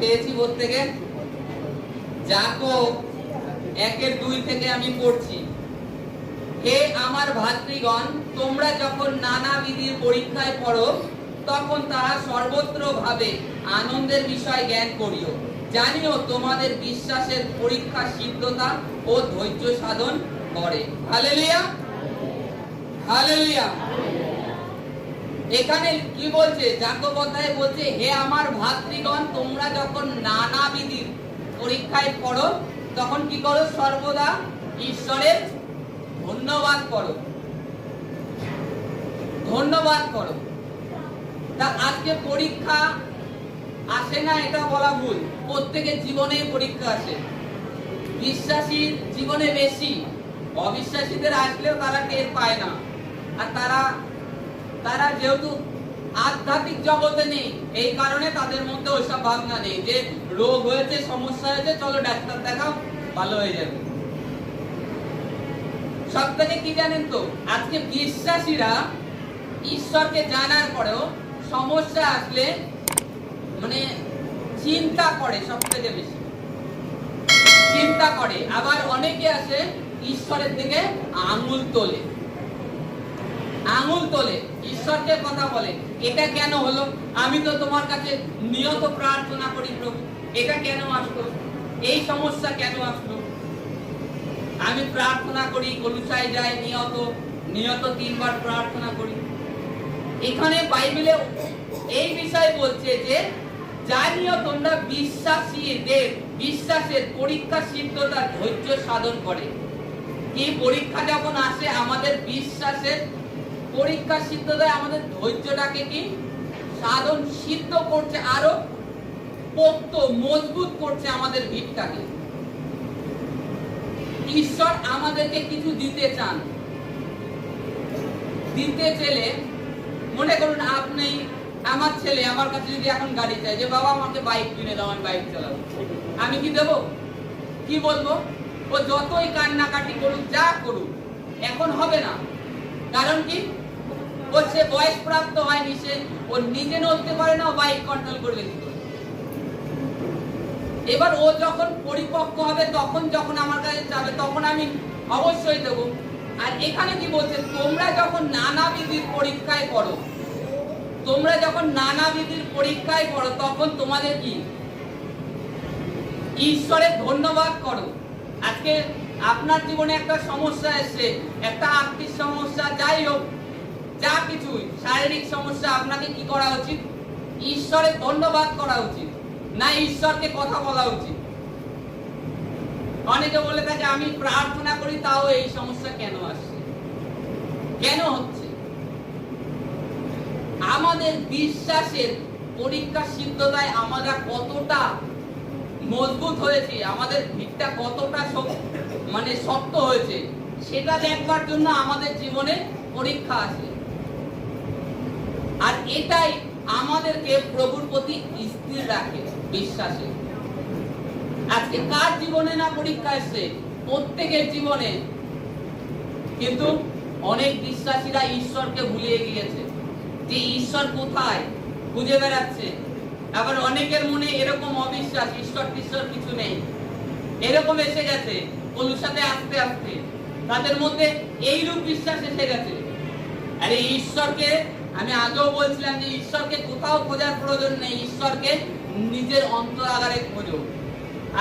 পেয়েছি প্রত্যেকে যাকব একের দুই থেকে আমি পড়ছি। হে আমার ভাতৃগণ, তোমরা যখন নানা বিধির পরীক্ষায় পড়ো, তখন তাহা সর্বত্র ভাবে আনন্দের বিষয় জ্ঞান করিও। জানিও, তোমাদের বিশ্বাসের পরীক্ষা সিদ্ধতা ও ধৈর্য সাধন করে। হালেলুয়া! হালেলুয়া! এখানে কি বলছে? যাকব বলছে, হে আমার ভাতৃগণ, তোমরা যখন নানা বিধির পরীক্ষায় পড়ো, তখন কি করো? সর্বদা ঈশ্বরের ধন্যবাদ করো। ধন্যবাদ করো। তা আজকে পরীক্ষা আসে না, এটা বলা ভুল। প্রত্যেকের জীবনে পরীক্ষা আসে। বিশ্বাসীর জীবনে বেশি। অবিশ্বাসীদের আসলেও তারা টের পায় না। আর তারা তারা যেহেতু আধ্যাত্মিক জগতে নেই, এই কারণে তাদের মধ্যে ওইসব ভাবনা নেই যে রোগ হয়েছে, সমস্যা হয়েছে, চলো ডাক্তার দেখাও, ভালো হয়ে যাবে। সব থেকে কি জানেন তো? আজকে বিশ্বাসীরা ঈশ্বরকে জানার পরেও সমস্যা আসলে মানে চিন্তা করে সব থেকে বেশি। চিন্তা করে। আবার অনেকে আছে ঈশ্বরের দিকে আঙুল তোলে। আঙুল তোলে। ঈশ্বরকে কথা বলে। এটা কেন হলো? আমি তো তোমার কাছে নিয়ত প্রার্থনা করি প্রভু। এটা কেন আসলো? এই সমস্যা কেন আসলো? আমি প্রার্থনা করি কলুসায় যাই, নিয়ত নিয়ত তিনবার প্রার্থনা করি। এখানে বাইবেলে এই বিষয় বলছে যে জানিও তোমরা বিশ্বাসীদের বিশ্বাসের পরীক্ষা সিদ্ধতা ধৈর্য সাধন করে। এই পরীক্ষা যখন আসে, আমাদের বিশ্বাসের পরীক্ষা সিদ্ধ দেয়, আমাদের ধৈর্যটাকে কি? সাধন সিদ্ধ করছে, আরও পোক্ত, মজবুত করছে আমাদের ভিতটাকে। ঈশ্বর আমাদেরকে কিছু দিতে চান। দিতে চেলে মনে করুন আপনি, আমার ছেলে আমার কাছে যদি এখন গাড়ি চাই যে বাবা আমাকে বাইক কিনে দাও, আমি বাইক চালাবো। আমি কি দেবো? কি বলব? ও যতই কান্নাকাটি করুক, যা করুক, এখন হবে না। কারণ কি? সে বয়স প্রাপ্ত হয়নি সে, ও নিজে নড়তে পারে না বাইক কন্ট্রোল করবে কি করে? এবার ও যখন পরিপক্ক হবে, তখন যখন আমার কাছে যাবে, তখন আমি অবশ্যই দেবো। আর এখানে কি বলছে, তোমরা যখন নানা বিধির পরীক্ষায় পড়ো, তোমরা যখন নানা বিধির পরীক্ষায় পড়ো, তখন তোমাদের কি? ঈশ্বরের ধন্যবাদ করো। আজকে আপনার জীবনে একটা সমস্যা এসছে, একটা আর্থিক সমস্যা, যাই হোক যা কিছুই। শারীরিক সমস্যা আপনাকে কি করা উচিত? ঈশ্বরের ধন্যবাদ করা উচিত, না ঈশ্বরকে কথা বলা উচিত। অনেকে বলে থাকে, আমি প্রার্থনা করি, তাও এই সমস্যা কেন আসছে? কেন হচ্ছে? আমাদের বিশ্বাসের পরীক্ষা সিদ্ধতায় আমরা কতটা মজবুত হয়েছে, আমাদের ভিতটা কতটা মানে শক্ত হয়েছে, সেটা দেখবার জন্য আমাদের জীবনে পরীক্ষা আসে। এটাই আমাদেরকে প্রভুর প্রতি স্থির রাখে, বিশ্বাসে। আজকে কার জীবনে না পরীক্ষা এসছে? প্রত্যেকের জীবনে। কিন্তু অনেক বিশ্বাসীরা ঈশ্বরকে ভুলিয়ে গিয়েছে যে ঈশ্বর কোথায়? খুঁজে বেড়াচ্ছে। আবার অনেকের মনে এরকম অবিশ্বাস, ঈশ্বর টিশ্বর কিছু নেই। এরকম এসে গেছে কলুসাতে আস্তে আস্তে। তাদের মধ্যে এইরূপ বিশ্বাস এসে গেছে। আরে ঈশ্বরকে আমি আগেও বলছিলাম যে ঈশ্বরকে কোথাও খোঁজার প্রয়োজন নেই, ঈশ্বরকে নিজের অন্তরাগারে খোঁজো।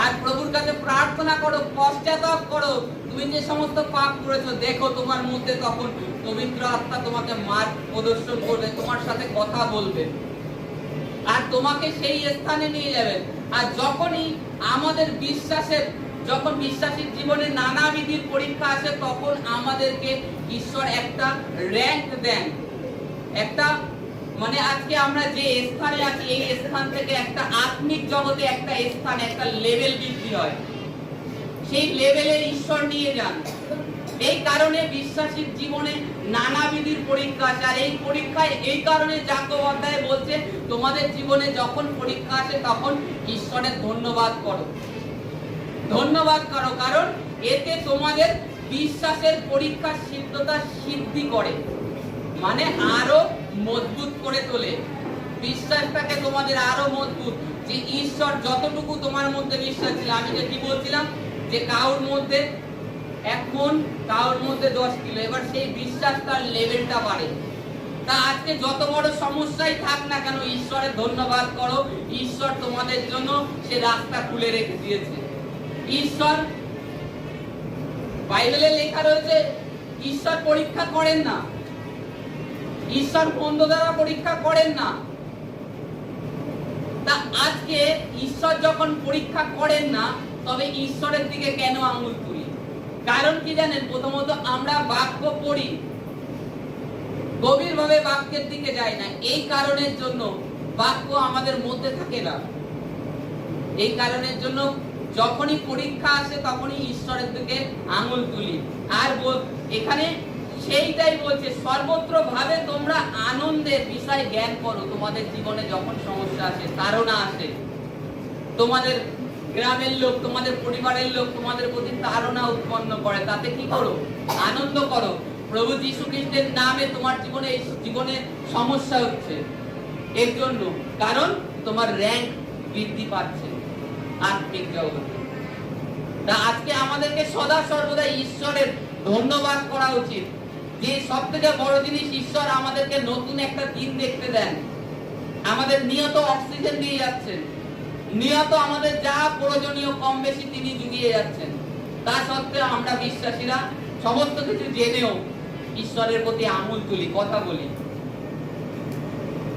আর প্রভুর কাছে প্রার্থনা করো, পশ্চাতাপ করো, তুমি যে সমস্ত পাপ করেছ, দেখো তোমার মধ্যে তখন পবিত্র আত্মা তোমাকে মার্গ প্রদর্শন করবে, তোমার সাথে কথা বলবে। আর তোমাকে সেই স্থানে নিয়ে যাবেন আর যখনই আমাদের বিশ্বাসের, যখন বিশ্বাসীর জীবনে নানা বিধির পরীক্ষা আসে, তখন আমাদেরকে ঈশ্বর একটা র্যাঙ্ক দেন। একটা মানে আজকে আমরা যে স্থানে আছি, এই স্থান থেকে একটা আত্মিক জগতে একটা স্থান, একটা লেভেল বৃদ্ধি হয়। সেই লেভেলের ঈশ্বর নিয়ে যান। এই কারণে বিশ্বাসীর জীবনে নানা বিধির পরীক্ষা আসে, আর এই পরীক্ষায়, এই কারণে জাকব বলছে, তোমাদের জীবনে যখন পরীক্ষা আসে, তখন ঈশ্বরের ধন্যবাদ করো। ধন্যবাদ করো, কারণ এতে তোমাদের বিশ্বাসের পরীক্ষার সিদ্ধতা সিদ্ধি করে। মানে আরও মজবুত করে তোলে। বিশ্বাসটাকে তোমাদের আরও মজবুত। যে ঈশ্বর যতটুকু তোমার মধ্যে বিশ্বাস ছিল, আমি যে কি বলছিলাম? যে কাউর মধ্যে এক মন কাউর মধ্যে দশ কিলো। এবার সেই বিশ্বাস তার লেভেলটা বাড়ে। তা আজকে যত বড় সমস্যাই থাক না কেন, ঈশ্বরের ধন্যবাদ করো। ঈশ্বর তোমাদের জন্য সে রাস্তা খুলে রেখে দিয়েছে। ঈশ্বর, বাইবেলে লেখা রয়েছে, ঈশ্বর পরীক্ষা করেন না। ঈশ্বর বন্ধ দ্বারা পরীক্ষা করেন না। তা আজকে ঈশ্বর যখন পরীক্ষা করেন না, তবে ঈশ্বরের দিকে কেন আঙুল তুলি? কারণ কি জানেন? প্রথমত আমরা বাক্য পড়ি। গভীরভাবে বাক্যের দিকে যাই না। এই কারণের জন্য বাক্য আমাদের মধ্যে থাকে না। এই কারণের জন্য যখনই পরীক্ষা আসে, তখনই ঈশ্বরের দিকে আঙুল তুলি। আর এখানে সেইটাই বলছে সর্বত্র ভাবে তোমরা আনন্দের বিষয় জ্ঞান করো। তোমাদের জীবনে যখন সমস্যা আসে তারা আসে, তোমাদের গ্রামের লোক, তোমাদের পরিবারের লোক তোমাদের প্রতি তাড়না উৎপন্ন করে। তাতে কি করো? আনন্দ করো। প্রভু যীশু খ্রিস্টের নামে তোমার জীবনে এই জীবনে সমস্যা হচ্ছে। এর জন্য, কারণ তোমার র্যাঙ্ক বৃদ্ধি পাচ্ছে আত্মিক জগতে। তা আজকে আমাদেরকে সদা সর্বদা ঈশ্বরের ধন্যবাদ করা উচিত। যে সব থেকে বড় জিনিস ঈশ্বর আমাদেরকে নতুন একটা দিন দেখতে দেন। আমাদের নিয়ত অক্সিজেন দিয়ে যাচ্ছেন। নিয়ত আমাদের যা প্রয়োজনীয় কম বেশি তিনি জুগিয়ে যাচ্ছেন। তা সত্ত্বেও আমরা বিশ্বাসীরা সমস্ত কিছু জেনেও ঈশ্বরের প্রতি আঙুল তুলি, কথা বলি।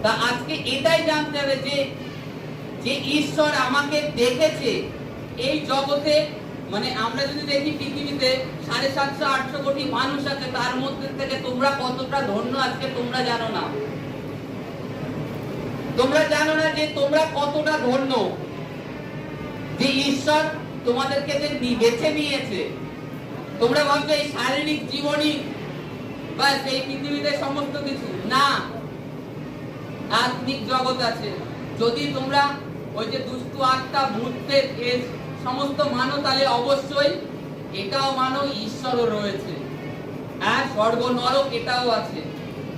তা আজকে এটাই জানতে হবে যে যে ঈশ্বর আমাকে দেখেছে এই জগতে মানে আমরা যদি দেখি পৃথিবীতে সাড়ে সাতশো, আটশো কোটি মানুষ আছে, তার মধ্যে থেকে তোমরা কতটা ধন্য আজকে তোমরা জানো না? তোমরা জানো না যে তোমরা কতটা ধন্য? যে ঈশ্বর তোমাদেরকে যে বেছে নিয়েছে। তোমরা ভাবছ এই শারীরিক জীবনই বা সেই পৃথিবীতে সমস্ত কিছু? না। আত্মিক জগৎ আছে। যদি তোমরা ওই যে দুষ্টু আত্মা ভূতের সমস্ত মানো তাহলে অবশ্যই এটাও মানো ঈশ্বরও রয়েছে। আর স্বর্গ নরক এটাও আছে।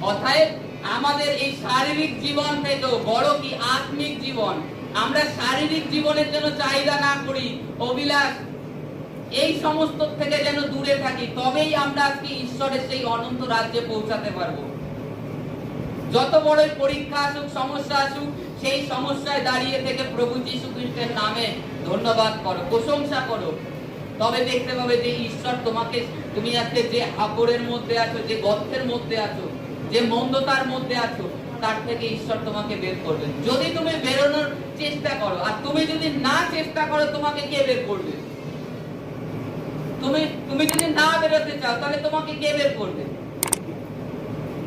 অতএব আমাদের এই শারীরিক জীবন থেকেও বড় কি আত্মিক জীবন? আমরা শারীরিক জীবনের জন্য চাহিদা না করি, অভিলাষ, এই সমস্ত থেকে যেন দূরে থাকি, তবেই আমরা আজকে ঈশ্বরের সেই অনন্ত রাজ্যে পৌঁছাতে পারব। যত বড়ই পরীক্ষা আসুক, সমস্যা আসুক, সেই সমস্যায় দাঁড়িয়ে থেকে প্রভু যীশু খ্রিস্টের নামে ধন্যবাদ করো, প্রশংসা করো। তবে দেখতে পাবে যে ঈশ্বর তোমাকে, তুমি আজকে যে হাবরের মধ্যে আছো, যে গর্তের মধ্যে আছো, যে মন্দতার মধ্যে আছো, তার থেকে ঈশ্বর তোমাকে বের করবে। যদি তুমি বেরোনোর চেষ্টা করো, আর তুমি যদি না চেষ্টা করো, তোমাকে কে বের করবে? তুমি তুমি যদি না বেরোতে চাও, তাহলে তোমাকে কে বের করবে?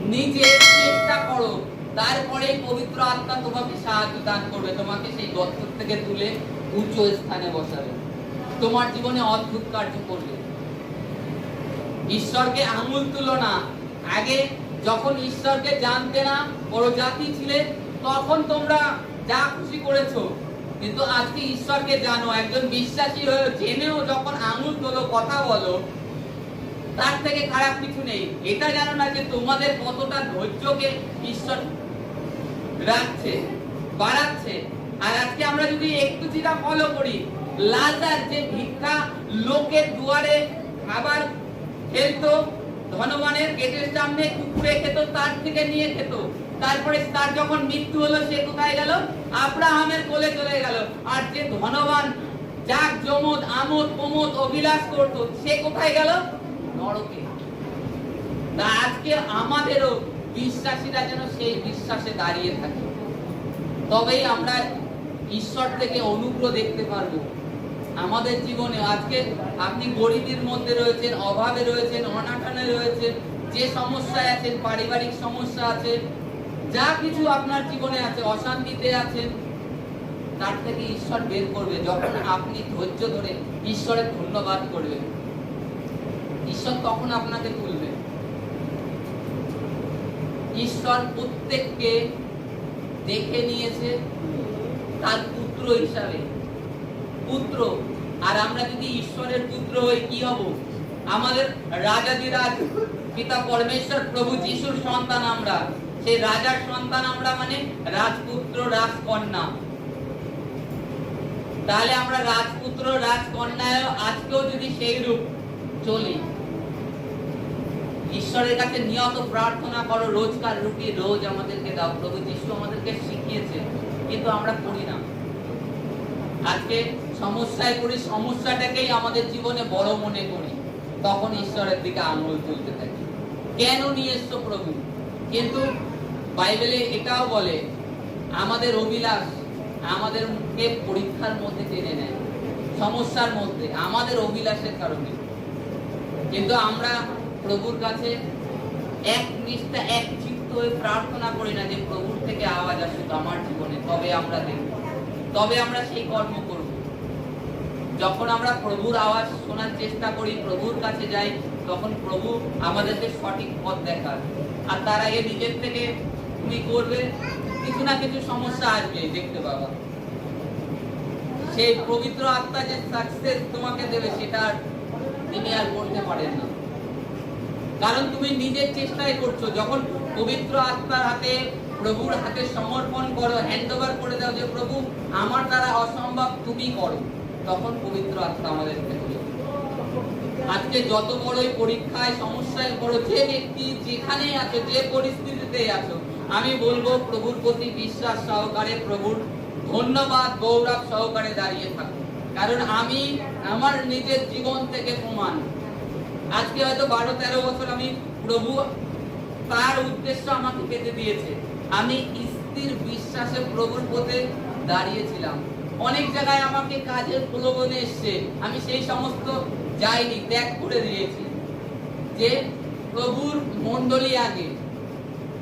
নিজে চেষ্টা করো। তারপরে পবিত্র আত্মা তোমাকে সাহায্য দান করবে, তোমাকে সেই গর্ত থেকে তুলে উচ্চ স্থানে বসাবে। তোমার জীবনে অদ্ভুত কার্য করবে। ঈশ্বরকে আঙুল তুলো না। আগে যখন ঈশ্বরকে জানতে না বড় জাতি ছিলে, তখন তোমরা যা খুশি করেছ। কিন্তু আজকে ঈশ্বরকে জানো, একজন বিশ্বাসী হয়ে জেনেও যখন আঙুল তোলো, কথা বলো, তার থেকে খারাপ কিছু নেই। এটা জানো না যে তোমাদের কতটা ধৈর্যকে ঈশ্বর রাখছে, বাড়াচ্ছে। আর আজকে আমরা যদি একটু যেটা ফলো করি লাজার যে ভিক্ষা, লোকের দুয়ারে খাবার খেলতো, ধনবানের গেটের সামনে কুকুরে খেত, তার থেকে নিয়ে খেত। তারপরে তার যখন মৃত্যু হলো, সে কোথায় গেল? আব্রাহামের কোলে চলে গেল। আর যে ধনবান যাক জমদ, আমোদ, প্রমোদ, অভিলাষ করত, সে কোথায় গেল? নরকে। তা আজকে আমাদেরও বিশ্বাসীরা যেন সেই বিশ্বাসে দাঁড়িয়ে থাকে। তবেই আমরা ঈশ্বর থেকে অনুগ্রহ দেখতে পারব। আমাদের জীবনে আজকে আপনি গরিবের মধ্যে রয়েছেন, অভাবে রয়েছেন, অনাটনে রয়েছেন, যে সমস্যায় আছেন, পারিবারিক সমস্যা আছে, যা কিছু আপনার জীবনে আছে, অশান্তিতে আছেন, তার থেকে ঈশ্বর বের করবে। যখন আপনি ধৈর্য ধরে ঈশ্বরের ধন্যবাদ করবেন, ঈশ্বর তখন আপনাকে তুলবে। ঈশ্বর প্রত্যেককে দেখে নিয়েছে তার পুত্র হিসাবে। পুত্র। আর আমরা যদি ঈশ্বরের পুত্র হই, কি হব? আমাদের রাজাদিরাজ পিতা পরমেশ্বর, প্রভু যিশুর সন্তান আমরা। সেই রাজার সন্তান আমরা মানে রাজপুত্র, রাজকন্যা। তাহলে আমরা রাজপুত্র, রাজকন্যায় আজকেও যদি সেই রূপ চলি, ঈশ্বরের কাছে নিয়ত প্রার্থনা করো, রোজকার রুটি রোজ আমাদেরকে দাও। প্রভু যিশু আমাদেরকে শিখিয়েছে কিন্তু আমরা করি না। আজকে সমস্যায় পড়ি, সমস্যাটাকেই আমাদের জীবনে বড় মনে করি, তখন ঈশ্বরের দিকে আঙুল তুলতে থাকি। কেন নিয়ে এসছো প্রভু? কিন্তু বাইবেলে এটাও বলে, আমাদের অভিলাষ আমাদেরকে পরীক্ষার মধ্যে টেনে নেয়, সমস্যার মধ্যে, আমাদের অভিলাষের কারণে। কিন্তু আমরা প্রভুর কাছে এক নিষ্ঠা, এক চিত্ত হয়ে প্রার্থনা করি না যে প্রভুর থেকে আওয়াজ আসুক, আমার জীবনে তবে আমরা দেখব। তবে আমরা সেই কর্ম করব। যখন আমরা প্রভুর আওয়াজ শোনার চেষ্টা করি, প্রভুর কাছে যাই, তখন প্রভু আমাদেরকে সঠিক পথ দেখার আর তার আগে নিজের থেকে তুমি করবে, কিছু না কিছু সমস্যা আসবে, দেখতে পাবা। সেই পবিত্র আত্মা যে সাকসেস তোমাকে দেবে, সেটা তিনি আর করতে পারেন না। কারণ তুমি নিজের চেষ্টাই করছ। যখন পবিত্র আত্মার হাতে প্রভুর হাতে সমর্পণ করো হ্যান্ড ওভার করে দাও যে, প্রভু, আমার দ্বারা অসম্ভব, তুমি করো। তখন পবিত্র আত্মা আমাদেরকে করে আজকে যত বড়ই পরীক্ষায়, সমস্যায় পড়ো, যে ব্যক্তি যেখানে আছো, যে পরিস্থিতিতে আছো, আমি বলব, প্রভুর প্রতি বিশ্বাস সহকারে, প্রভুর ধন্যবাদ, গৌরব সহকারে দাঁড়িয়ে থাকো। কারণ আমি আমার নিজের জীবন থেকে প্রমাণ। আজকে হয়তো বারো তেরো বছর আমি প্রভু, তার উদ্দেশ্য আমাকে পেতে দিয়েছে। আমি স্থির বিশ্বাসে প্রভুর পথে দাঁড়িয়েছিলাম। অনেক জায়গায় আমাকে কাজের প্রলোভনে এসছে। আমি সেই সমস্ত যাইনি, ত্যাগ করে দিয়েছি। যে প্রভুর মন্ডলী আগে।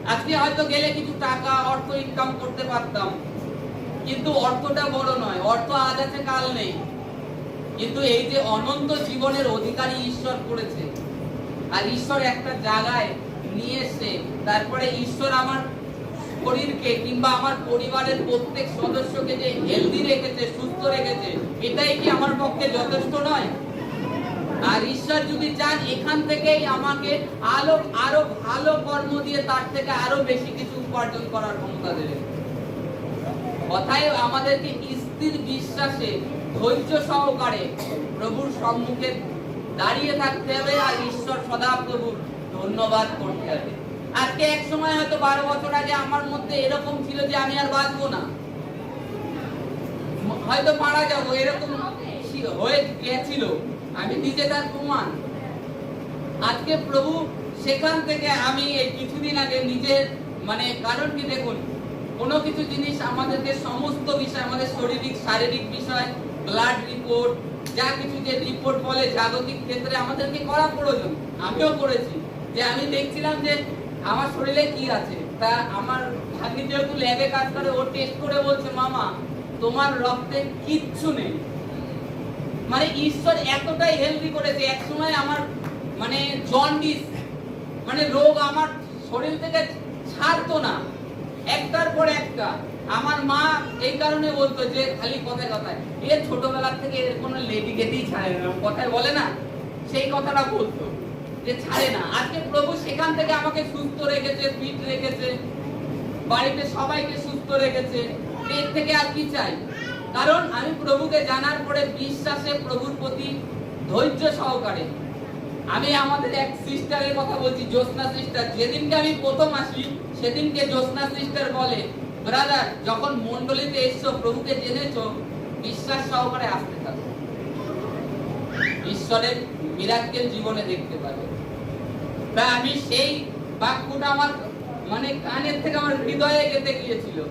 আজকে হয়তো গেলে কিছু টাকা, অর্থ ইনকাম করতে পারতাম। কিন্তু অর্থটা বড় নয়, অর্থ আজ আছে, কাল নেই। কিন্তু এই যে অনন্ত জীবনের অধিকারী ঈশ্বর করেছে। আর ঈশ্বর একটা জায়গায় নিয়ে এসে তারপরে ঈশ্বর আমার শরীরকে কিংবা আমার পরিবারের প্রত্যেক সদস্যকে যে হেলদি রেখেছে, সুস্থ রেখেছে, এটাই কি আমার পক্ষে যথেষ্ট নয়? আর ঈশ্বর যদি চান, এখান থেকেই আমাকে আলো, আরও ভালো কর্ম দিয়ে তার থেকে আরও বেশি কিছু উপার্জন করার ক্ষমতা দেবেন কথায় আমাদেরকে স্থির বিশ্বাসে, ধৈর্য সহকারে প্রভুর সম্মুখে দাঁড়িয়ে থাকতে হবে, আর ঈশ্বর সদা প্রভুর ধন্যবাদ করতে হবে। আজকে এক সময় হয়তো বারো বছর আগে আমার মধ্যে এরকম ছিল যে আমি আর বাঁচবো না। হয়তো মারা যাব, এরকম হয়ে গেছিল। আমি নিজে তার প্রমাণ। আজকে প্রভু সেখান থেকে আমি এই কিছুদিন আগে নিজের মানে কারণ কি দেখুন, কোনো কিছু জিনিস আমাদেরকে সমস্ত বিষয়, আমাদের শারীরিক শারীরিক বিষয় ব্লাড রিপোর্ট যা কিছু যে রিপোর্ট বলে, জাগতিক ক্ষেত্রে আমাদেরকে করা প্রয়োজন। আমিও করেছি। যে আমি দেখছিলাম যে আমার শরীরে কি আছে? তা আমার ভাগ্নি যেহেতু ল্যাবে কাজ করে, ও টেস্ট করে বলছে, মামা, তোমার রক্তে কিচ্ছু নেই। মানে ঈশ্বর এতটাই হেলদি করেছে, এক সময় আমার মানে জন্ডিস মানে রোগ আমার শরীর থেকে ছাড়তো না। একটার পর একটা, আমার মা এই কারণে বলতো যে, খালি কথায় কথায়। এ ছোটবেলার থেকে কোনো লেডি গেটেই ছাড়ে না, কথায় বলে না, সেই কথাটা বলতো। যে ছাড়ে না। আজকে প্রভু সেখান থেকে আমাকে সুস্থ রেখেছে ফিট রেখেছে, বাড়িতে সবাইকে সুস্থ রেখেছে। এর থেকে আর কি চাই? কারণ আমি প্রভুকে জানার পরে বিশ্বাসে প্রভুর প্রতি ধৈর্য সহকারে আমি আমাদের এক সিস্টারের কথা বলছি, জ্যোৎস্না সিস্টার যেদিনকে আমি প্রথম আসি, সেদিনকে জ্যোৎস্না সিস্টার বলে ব্রাদার যখন মন্ডলীতে এসছো, প্রভুকে জেনেছো, বিশ্বাস সহকারে আসতে থাকো। ঈশ্বরের মিরাক্কেল জীবনে দেখতে পাবে। তা আমি সেই বাক্যটা আমার মানে কানের থেকে আমার হৃদয়ে গেতে গিয়েছিল।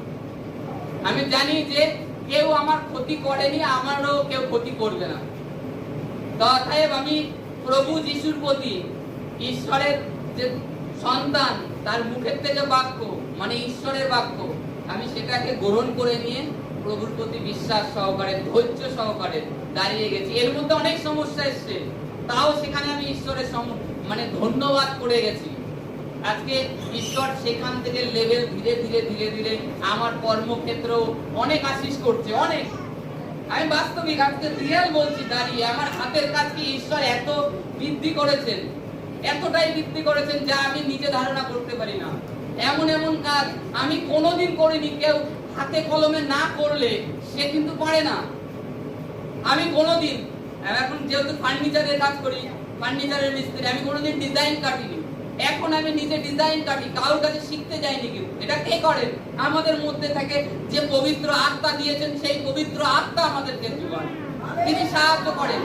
আমি জানি যে কেউ আমার ক্ষতি করেনি, আমারও কেউ ক্ষতি করবে না। তথায় আমি প্রভু যিশুর প্রতি ঈশ্বরের যে সন্তান, তার মুখের থেকে বাক্য মানে ঈশ্বরের বাক্য, আমি সেটাকে গ্রহণ করে নিয়ে প্রভুর প্রতি বিশ্বাস সহকারে, ধৈর্য সহকারে দাঁড়িয়ে গেছি। এর মধ্যে অনেক সমস্যা এসছে, তাও সেখানে আমি ঈশ্বরের সম- মানে ধন্যবাদ করে গেছি। আজকে ঈশ্বর সেখান থেকে লেভেল ধীরে ধীরে ধীরে ধীরে আমার কর্মক্ষেত্রেও অনেক আশিস করছে, অনেক। আমি বাস্তবিক আজকে রিয়েল বলছি, দাঁড়িয়ে। আমার হাতের কাজকে ঈশ্বর এত বৃদ্ধি করেছেন? এতটাই বৃদ্ধি করেছেন যা আমি নিজে ধারণা করতে পারি না। এমন এমন কাজ আমি কোনোদিন করিনি, কেউ হাতে কলমে না করলে সে কিন্তু পারে না। আমি কোনোদিন এখন যেহেতু ফার্নিচারের কাজ করি ফার্নিচারের মিস্ত্রি, আমি কোনোদিন ডিজাইন কাটিনি। এখন আমি নিজে ডিজাইন কাটি, কারোর কাছে শিখতে যাইনি এটা কে করেন আমাদের মধ্যে যে পবিত্র আত্মা দিয়েছেন, সেই পবিত্র আত্মা আমাদেরকে তিনি সাহায্য করেন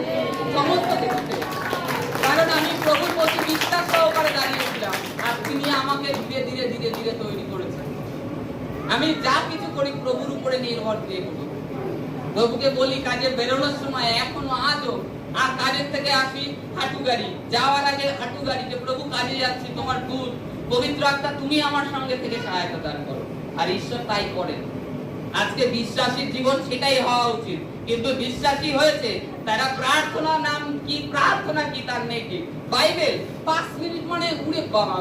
সমস্ত কারণ আমি প্রভুর প্রতি বিশ্বাস সহকারে দাঁড়িয়েছিলাম, আর তিনি আমাকে ধীরে ধীরে ধীরে ধীরে তৈরি করেছেন। আমি যা কিছু করি প্রভুর উপরে নির্ভর দিয়ে করি। প্রভুকে বলি, কাজে বেরোনোর সময় এখনও আজও, আর কাজের থেকে আসি হাঁটু যাওয়ার আগে হাঁটু প্রভু কাজে যাচ্ছি, তোমার পবিত্র আত্মা, তুমি আমার সঙ্গে থেকে সহায়তা দান করো। আর ঈশ্বর তাই করেন। আজকে জীবন সেটাই হওয়া উচিত। কিন্তু বিশ্বাসী হয়েছে, তারা প্রার্থনা নাম কি, প্রার্থনা কি তার নেই কি? বাইবেল পাঁচ মিনিট মানে উড়ে বাবা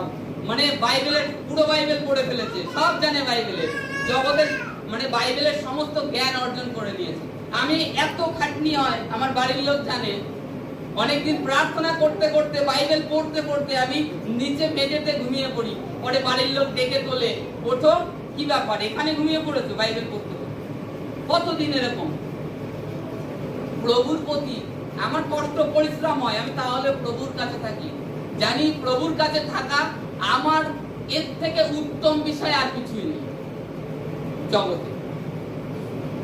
মানে বাইবেলের পুরো বাইবেল পড়ে ফেলেছে, সব জানে বাইবেলের। জগতের মানে বাইবেলের সমস্ত জ্ঞান অর্জন করে নিয়েছে। আমি এত খাটনি হয়, আমার বাড়ির লোক জানে অনেকদিন প্রার্থনা করতে করতে, বাইবেল পড়তে পড়তে আমি নিচে মেঝেতে ঘুমিয়ে পড়ি। পরে বাড়ির লোক ডেকে তোলে, ওঠো, কি ব্যাপার? এখানে ঘুমিয়ে পড়েছো বাইবেল পড়তে? কতদিন এরকম? প্রভুর প্রতি আমার কষ্ট, পরিশ্রম হয়, আমি তাহলে প্রভুর কাছে থাকি। জানি প্রভুর কাছে থাকা আমার এর থেকে উত্তম বিষয় আর কিছুই নেই। জগতে।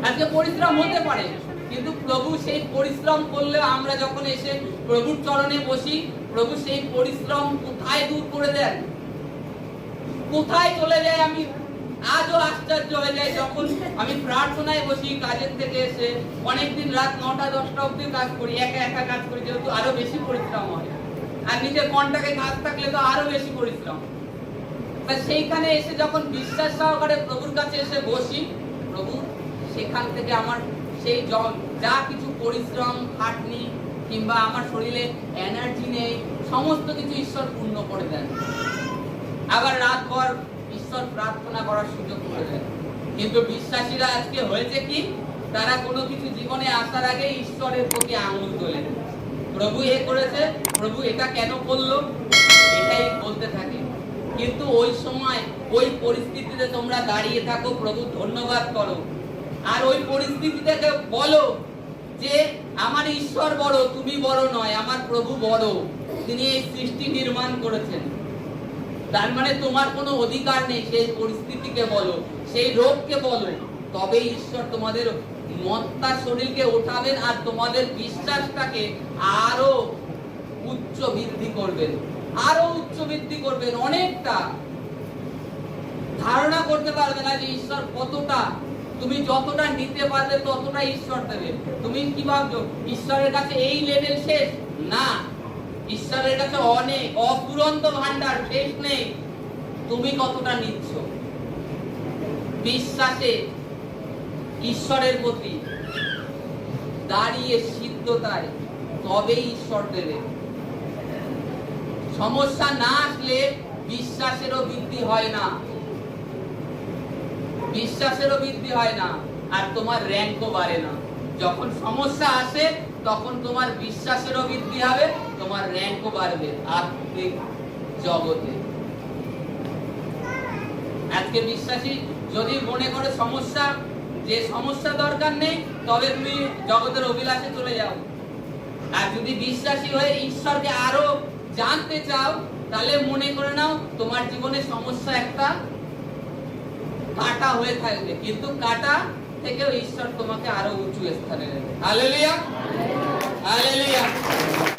আজকে পরিশ্রম হতে পারে কিন্তু প্রভু সেই পরিশ্রম করলেও আমরা যখন এসে প্রভুর চরণে বসি, প্রভু সেই পরিশ্রম কোথায় দূর করে দেন? কোথায় চলে যায় আমি আজও আশ্চর্য হয়ে যায় যখন আমি প্রার্থনায় বসি কাজের থেকে এসে। অনেকদিন রাত নটা, দশটা অব্দি কাজ করি, একা একা কাজ করি, যেহেতু আরও বেশি পরিশ্রম হয়। আর নিজের কন্টাকে কাজ থাকলে তো আরও বেশি পরিশ্রম। সেইখানে এসে যখন বিশ্বাস সহকারে প্রভুর কাছে এসে বসি, প্রভু, সেখান থেকে আমার সেই যা কিছু পরিশ্রম, খাটনি, কিংবা আমার শরীরে এনার্জি নেই, সমস্ত কিছু ঈশ্বর পূর্ণ করে দেন। আবার রাতভর ঈশ্বর প্রার্থনা করার সুযোগ করে দেন। কিন্তু বিশ্বাসীরা আজকে হয়েছে কি? তারা কোনো কিছু জীবনে আসার আগে ঈশ্বরের প্রতি আঙুল তোলে। প্রভু এ করেছে, প্রভু এটা কেন করল? এটাই বলতে থাকে। কিন্তু ওই সময়, ওই পরিস্থিতিতে তোমরা দাঁড়িয়ে থাকো, প্রভু ধন্যবাদ করো। আর ওই পরিস্থিতিটাকে বলো যে আমার ঈশ্বর বড়, তুমি বড় নয়, আমার প্রভু বড়, তিনি এই সৃষ্টি নির্মাণ করেছেন। তার মানে তোমার কোনো অধিকার নেই সেই পরিস্থিতিকে বলো, সেই রোগকে বলো, তবে ঈশ্বর তোমাদের মত্তা শরীরকে ওঠাবেন আর তোমাদের বিশ্বাসটাকে আরও উচ্চ বৃদ্ধি করবেন, আরও উচ্চ বৃদ্ধি করবেন, অনেকটা। ধারণা করতে পারবে না যে ঈশ্বর কতটা তুমি যতটা নিতে পারবে ততটা ঈশ্বর দেবে। তুমি কি ভাবছ, ঈশ্বরের কাছে এই লেভেল শেষ? না। ঈশ্বরের কাছে অনেক অপুরন্ত ভান্ডার শেষ নেই। তুমি কতটা নিচ্ছ? বিশ্বাসে ঈশ্বরের প্রতি দাঁড়িয়ে সিদ্ধতায় তবেই ঈশ্বর দেবে। সমস্যা না আসলে বিশ্বাসেরও বৃদ্ধি হয় না। বিশ্বাসেরও বৃদ্ধি হয় না, আর তোমার র্যাঙ্কও বাড়ে না। যখন সমস্যা আসে, তখন তোমার বিশ্বাসেরও বৃদ্ধি হবে, তোমার র্যাঙ্কও বাড়বে আত্মিক জগতে। আজকে বিশ্বাসী যদি মনে করে সমস্যা, যে সমস্যা দরকার নেই, তবে তুমি জগতের অভিলাষে চলে যাও। আর যদি বিশ্বাসী হয়ে ঈশ্বরকে আরও জানতে চাও, তাহলে মনে করে নাও, তোমার জীবনে সমস্যা একটা কাটা হয়ে থাকবে কিন্তু কাটা থেকেও ঈশ্বর তোমাকে আরও উঁচু স্থানে নেবে। Hallelujah hallelujah